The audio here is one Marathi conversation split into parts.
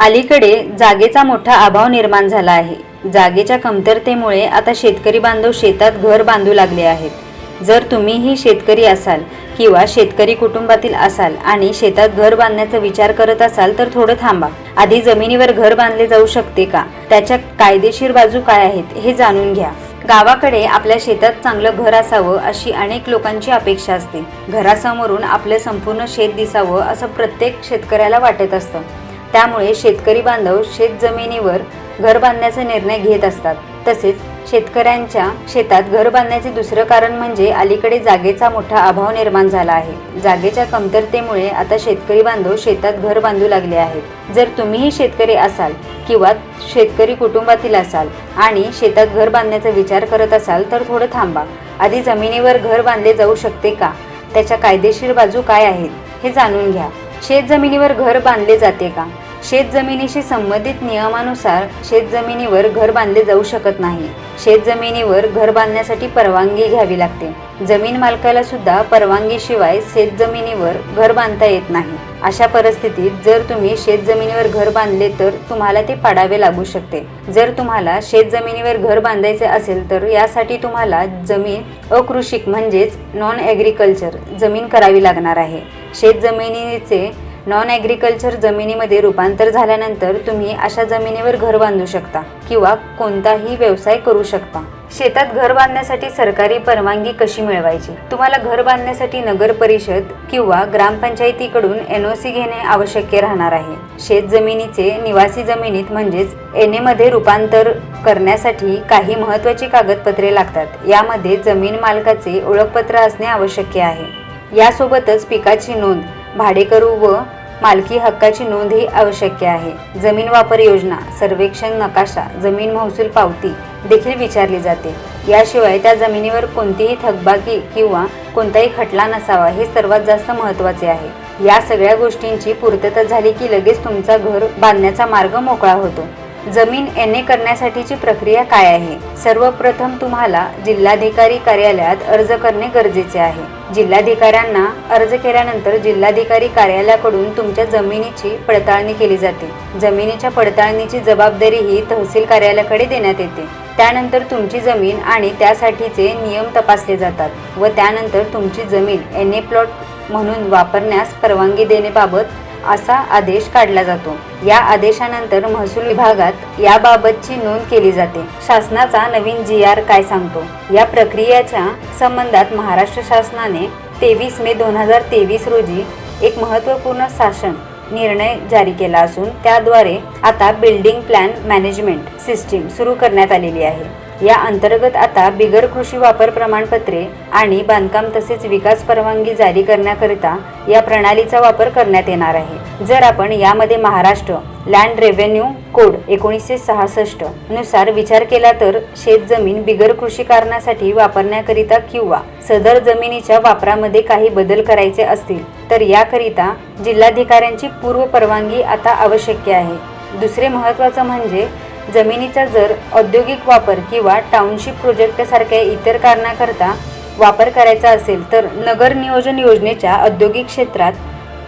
अलीकडे जागेचा मोठा अभाव निर्माण झाला आहे. जागेच्या कमतरतेमुळे आता शेतकरी बांधव शेतात घर बांधू लागले आहेत. जर तुम्हीही शेतकरी असाल किंवा शेतकरी कुटुंबातील असाल आणि शेतात घर बांधण्याचा विचार करत असाल तर थोडं थांबा. आधी जमिनीवर घर बांधले जाऊ शकते का? त्याच्या कायदेशीर बाजू काय आहेत हे जाणून घ्या. गावाकडे आपल्या शेतात चांगलं घर असावं अशी अनेक लोकांची अपेक्षा असते. घरासमोरून आपलं संपूर्ण शेत दिसावं असं प्रत्येक शेतकऱ्याला वाटत असतं. त्यामुळे शेतकरी बांधव शेत जमिनीवर घर बांधण्याचा निर्णय घेत असतात. तसेच शेतकऱ्यांच्या शेतात घर बांधण्याचे दुसरं कारण म्हणजे अलीकडे जागेचा मोठा अभाव निर्माण झाला आहे. जागेच्या कमतरतेमुळे आता शेतकरी बांधव शेतात घर बांधू लागले आहेत. जर तुम्हीही शेतकरी असाल किंवा शेतकरी कुटुंबातील असाल आणि शेतात घर बांधण्याचा विचार करत असाल तर थोडं थांबा. आधी जमिनीवर घर बांधले जाऊ शकते का? त्याच्या कायदेशीर बाजू काय आहेत हे जाणून घ्या. शेत जमिनीवर घर बांधले जाते का? शेत जमिनीशी संबंधित नियमानुसार शेत जमिनीवर घर बांधले जाऊ शकत नाही. शेत जमिनीवर घर बांधण्यासाठी परवानगी घ्यावी लागते. जमीन मालकाला सुद्धा परवानगीशिवाय शेत जमिनीवर घर बांधता येत नाही. अशा परिस्थितीत जर तुम्ही शेत जमिनीवर घर बांधले तर तुम्हाला ते पाडावे लागू शकते. जर तुम्हाला शेत जमिनीवर घर बांधायचे असेल तर यासाठी तुम्हाला जमीन अकृषिक म्हणजेच नॉन ॲग्रिकल्चर जमीन करावी लागणार आहे. शेत जमिनीचे नॉन ॲग्रिकल्चर जमिनीमध्ये रूपांतर झाल्यानंतर तुम्ही अशा जमिनीवर घर बांधू शकता किंवा कोणताही व्यवसाय करू शकता. शेतात घर बांधण्यासाठी सरकारी परवानगी कशी मिळवायची? तुम्हाला घर बांधण्यासाठी नगर परिषद किंवा ग्रामपंचायतीकडून एन ओ सी घेणे आवश्यक राहणार आहे. शेत जमिनीचे निवासी जमिनीत म्हणजेच एनमध्ये रूपांतर करण्यासाठी काही महत्त्वाची कागदपत्रे लागतात. यामध्ये जमीन मालकाचे ओळखपत्र असणे आवश्यक आहे. यासोबतच पिकाची नोंद भाडेकरू व मालकी हक्काची नोंद ही आवश्यक आहे. जमीन वापर योजना सर्वेक्षण नकाशा जमीन महसूल पावती देखील विचारली जाते. याशिवाय त्या जमिनीवर कोणतीही थकबाकी किंवा कोणताही खटला नसावा हे सर्वात जास्त महत्त्वाचे आहे. या सगळ्या गोष्टींची पूर्तता झाली की लगेच तुमचा घर बांधण्याचा मार्ग मोकळा होतो. जमीन एन ए करण्यासाठीची प्रक्रिया काय आहे? सर्वप्रथम तुम्हाला जिल्हाधिकारी कार्यालयात अर्ज करणे गरजेचे आहे. जिल्हाधिकाऱ्यांना अर्ज केल्यानंतर जिल्हाधिकारी कार्यालयाकडून तुमच्या जमिनीची पडताळणी केली जाते. जमिनीच्या पडताळणीची जबाबदारी ही तहसील कार्यालयाकडे देण्यात येते. त्यानंतर तुमची जमीन आणि त्यासाठीचे नियम तपासले जातात व त्यानंतर तुमची जमीन एन ए प्लॉट म्हणून वापरण्यास परवानगी देण्याबाबत असा आदेश काढला जातो. या आदेशानंतर महसूल विभागात याबाबतची नोंद केली जाते. शासनाचा नवीन जी आर काय सांगतो? या प्रक्रियेच्या संबंधात महाराष्ट्र शासनाने तेवीस मे दोन हजार तेवीस रोजी एक महत्त्वपूर्ण शासन निर्णय जारी केला असून त्याद्वारे आता बिल्डिंग प्लॅन मॅनेजमेंट सिस्टीम सुरू करण्यात आलेली आहे. या अंतर्गत आता बिगर कृषी वापर प्रमाणपत्रे आणि बांधकाम तसेच विकास परवानगी जारी करण्याकरिता या प्रणालीचा वापर करण्यात येणार आहे. जर आपण यामध्ये महाराष्ट्र लँड रेव्हेन्यू कोड एकोणीसशे सहासष्टनुसार विचार केला तर शेत जमीन बिगर कृषी कारणासाठी वापरण्याकरिता किंवा सदर जमिनीच्या वापरामध्ये काही बदल करायचे असतील तर याकरिता जिल्हाधिकाऱ्यांची पूर्व परवानगी आता आवश्यक आहे. दुसरे महत्त्वाचं म्हणजे जमिनीचा जर औद्योगिक वापर किंवा टाउनशिप प्रोजेक्टसारख्या इतर कारणाकरता वापर करायचा असेल तर नगर नियोजन योजनेच्या औद्योगिक क्षेत्रात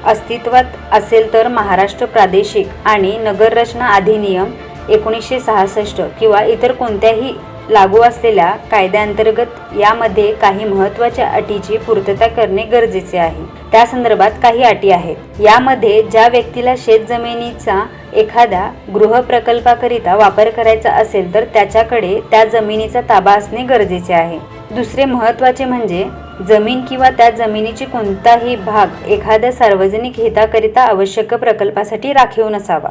अस्तित्वात असेल तर महाराष्ट्र प्रादेशिक आणि नगररचना अधिनियम एकोणीसशे सहासष्ट किंवा इतर कोणत्याही लागू असलेल्या कायद्याअंतर्गत यामध्ये काही महत्त्वाच्या अटीची पूर्तता करणे गरजेचे आहे. त्या संदर्भात काही अटी आहेत. यामध्ये ज्या व्यक्तीला शेतजमिनीचा एखादा एखाद्या गृह प्रकल्पाकरिता वापर करायचा असेल तर त्याच्याकडे त्या जमिनीचा ताबा असणे गरजेचे आहे. दुसरे महत्त्वाचे म्हणजे जमीन किंवा त्या जमिनीची कोणताही भाग एखाद्या सार्वजनिक हिताकरिता आवश्यक प्रकल्पासाठी राखीव नसावा.